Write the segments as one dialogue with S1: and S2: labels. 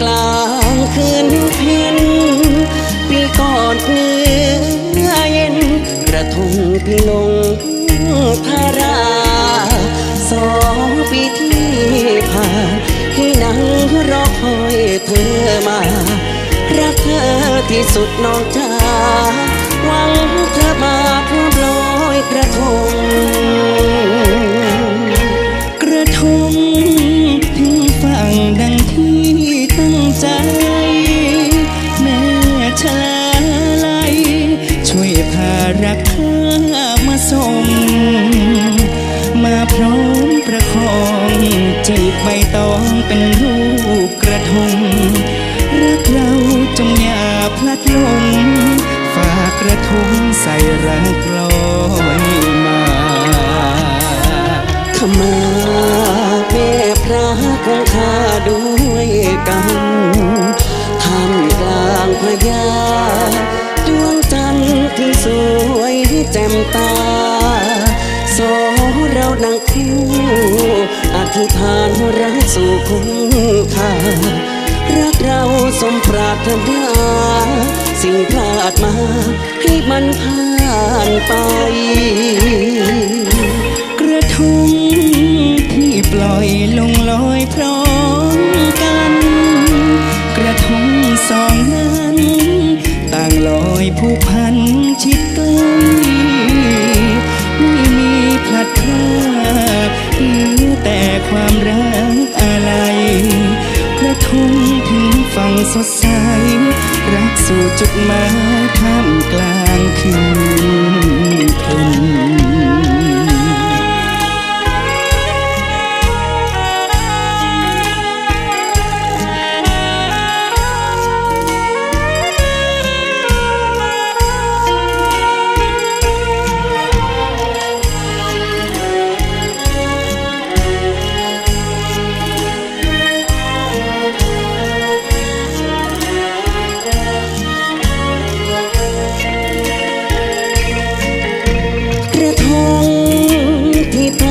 S1: กลางคืนเพียนปีก่อนเนื้อเย็น กระทงพี่ลงพาราสองปีที่ผ่านที่นั่งรอคอยเธอมา รักเธอที่สุดน้องจ้าหวังเธอมาพร้อมลอยกระทง
S2: ใจ แม่ชลาลัยช่วยพารักเธอมาส่งมาพร้อมประคองจีบใบตองเป็นรูปกระทง รักเราจงอย่าพลัดหลงฝากกระทงใส่รังกลอยมา
S1: ขมาแม่พระของข้าด้วยกัน ยาดวงจันทร์ที่สวยแจ่มตาสองเราดังคู่อธิษฐานรักสู่คุ้มค่ารักเราสมปรารถนาสิ่งพลาดมาให้มันผ่านไป
S2: กระทงที่ปล่อยลงลอยพร้อม ผูกพันชิดใกล้ไม่มีพลัดพรากเหลือแต่ความรักอะไรกระทงถึงฝั่งสดใส รักสู่จุดหมายท่ามกลางคืนเพ็ญ
S1: ก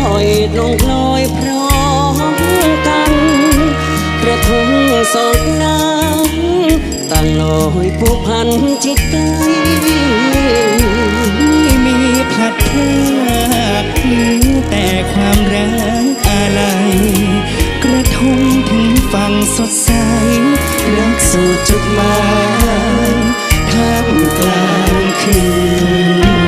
S1: อยลงลอยพร้อมกัน กระทงสองน้ำต่างลอยผู้พันจิตใจ
S2: ไม่มีพลัดพรากเหลือแต่ความรักอะไรกระทงถึงฝั่งสดใส รักสู่จุดหมายท่ามกลางคืน